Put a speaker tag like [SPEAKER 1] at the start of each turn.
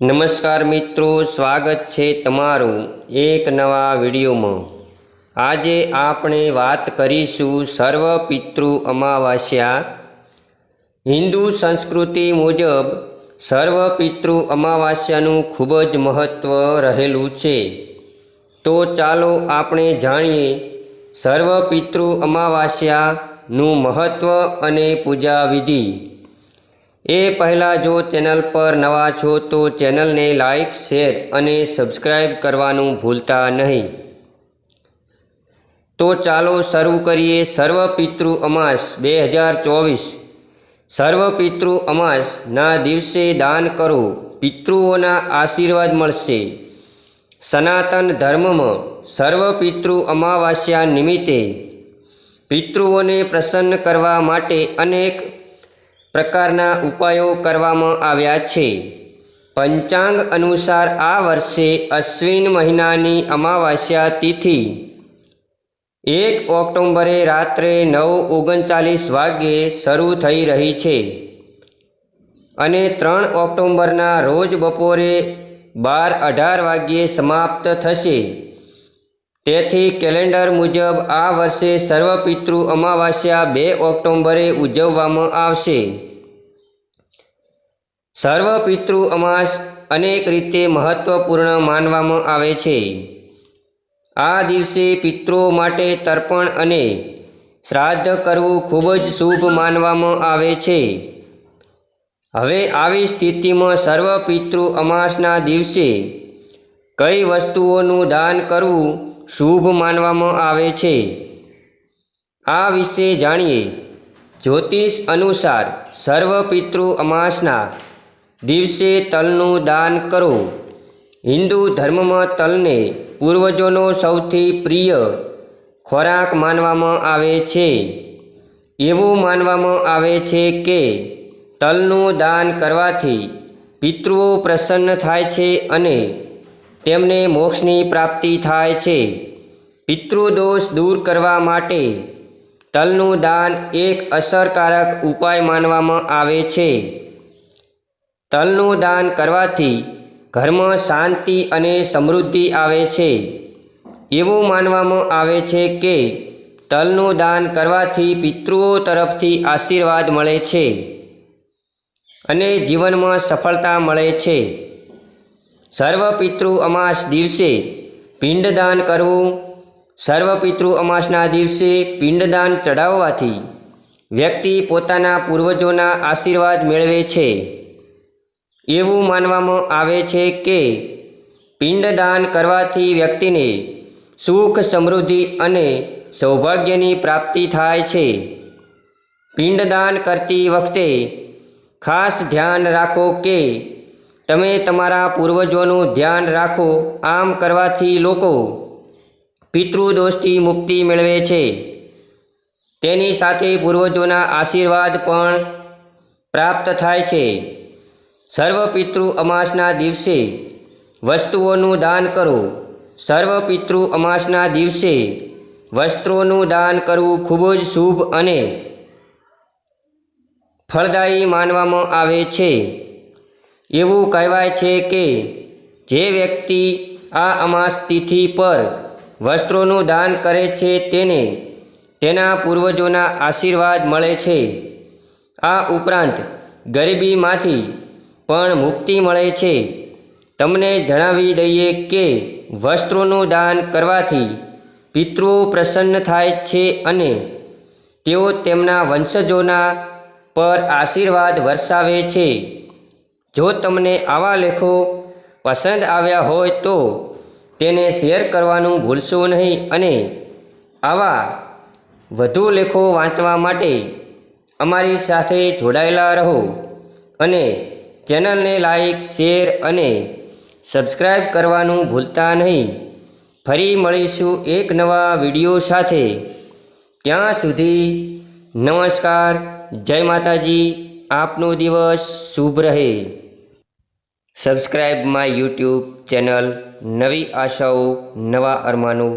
[SPEAKER 1] નમસ્કાર મિત્રો, સ્વાગત છે તમારું એક નવા વિડીયોમાં. આજે આપણે વાત કરીશું સર્વ પિતૃ અમાવાસ્યા. હિન્દુ સંસ્કૃતિ મુજબ સર્વ પિતૃ અમાવાસ્યાનું ખૂબ જ મહત્ત્વ રહેલું છે. તો ચાલો આપણે જાણીએ સર્વ પિતૃ અમાવાસ્યાનું મહત્ત્વ અને પૂજા વિધિ એ પહેલાં જો ચેનલ પર નવા છો તો ચેનલને લાઇક શેર અને સબસ્ક્રાઈબ કરવાનું ભૂલતા નહીં. તો ચાલો શરૂ કરીએ સર્વ પિતૃ અમાસ બે હજાર ચોવીસ. સર્વ પિતૃ અમાસના દિવસે દાન કરો, પિતૃઓના આશીર્વાદ મળશે. સનાતન ધર્મમાં સર્વ પિતૃ અમાવાસ્યા નિમિત્તે પિતૃઓને પ્રસન્ન કરવા માટે અનેક પ્રકારના ઉપાયો કરવામાં આવ્યા છે. પંચાંગ અનુસાર આ વર્ષે અશ્વિન મહિનાની અમાવાસ્યા તિથિ. એક ઓક્ટોબરે રાત્રે નવ ઓગણચાલીસ વાગ્યે શરૂ થઈ રહી છે. અને ત્રણ ઓક્ટોબરના રોજ બપોરે બાર અઢાર વાગ્યે સમાપ્ત થશે. તેથી કેલેન્ડર મુજબ આ વર્ષે સર્વપિતૃ અમાવાસ્યા બે ઓક્ટોબરે ઉજવવામાં આવશે. સર્વપિતૃ અમાસ અનેક રીતે મહત્વપૂર્ણ માનવામાં આવે છે. આ દિવસે પિતૃઓ માટે તર્પણ અને શ્રાદ્ધ કરવું ખૂબ જ શુભ માનવામાં આવે છે. હવે આવી સ્થિતિમાં સર્વ પિતૃ અમાસના દિવસે કઈ વસ્તુઓનું દાન કરવું શુભ માનવામાં આવે છે. આ વિશે જાણીએ. જ્યોતિષ અનુસાર સર્વ પિતૃ અમાસના દિવસે તલનું દાન કરો. હિન્દુ ધર્મમાં તલને પૂર્વજોનો સૌથી પ્રિય ખોરાક માનવામાં આવે છે. એવું માનવામાં આવે છે કે તલનું દાન કરવાથી પિતૃઓ પ્રસન્ન થાય છે અને તેમને મોક્ષની પ્રાપ્તિ થાય છે. પિતૃદોષ દૂર કરવા માટે તલનું દાન એક અસરકારક ઉપાય માનવામાં આવે છે. તલનું દાન કરવાથી ઘરમાં, શાંતિ અને સમૃદ્ધિ આવે છે. એવું માનવામાં આવે છે કે તલનું દાન કરવાથી પિતૃઓ તરફથી આશીર્વાદ મળે છે અને જીવનમાં સફળતા મળે છે. સર્વ પિતૃ અમાસ દિવસે પિંડદાન કરવું. સર્વ પિતૃ અમાસના દિવસે પિંડદાન ચઢાવવાથી વ્યક્તિ પોતાના પૂર્વજોના આશીર્વાદ મેળવે છે. એવું માનવામાં આવે છે કે પિંડદાન કરવાથી વ્યક્તિને સુખ, સમૃદ્ધિ અને સૌભાગ્યની પ્રાપ્તિ થાય છે. પિંડદાન કરતી વખતે ખાસ ધ્યાન રાખો કે તમે તમારા પૂર્વજોનું ધ્યાન રાખો, આમ કરવાથી લોકો પિતૃદોષથી મુક્તિ મેળવે છે. તેની સાથે પૂર્વજોના આશીર્વાદ પણ પ્રાપ્ત થાય છે. સર્વ પિતૃ અમાસના દિવસે વસ્તુઓનું દાન કરો. સર્વ પિતૃ અમાસના દિવસે વસ્ત્રોનું દાન કરવું ખૂબ જ શુભ અને ફળદાયી માનવામાં આવે છે. એવું કહેવાય છે કે જે વ્યક્તિ આ અમાસ તિથિ પર વસ્ત્રોનું દાન કરે છે તેને તેના પૂર્વજોના આશીર્વાદ મળે છે. આ ઉપરાંત ગરીબીમાંથી પણ મુક્તિ મળે છે. તમને જણાવી દઈએ કે વસ્ત્રોનું દાન કરવાથી પિતૃઓ પ્રસન્ન થાય છે અને તેઓ તેમના વંશજોના પર આશીર્વાદ વરસાવે છે. જો તમને આવા લેખો પસંદ આવ્યા હોય તો તેને શેર કરવાનું ભૂલશો નહીં અને આવા વધુ લેખો વાંચવા માટે અમારી સાથે જોડાયેલા રહો અને ચેનલને લાઈક, શેર અને સબસ્ક્રાઈબ કરવાનું ભૂલતા નહીં. ફરી મળીશું એક નવા વીડિયો સાથે. ત્યાં સુધી નમસ્કાર. જય માતાજી. આપનો દિવસ શુભ રહે. સબસ્ક્રાઈબ માય યુટ્યુબ ચેનલ નવી આશાઓ નવા અરમાનો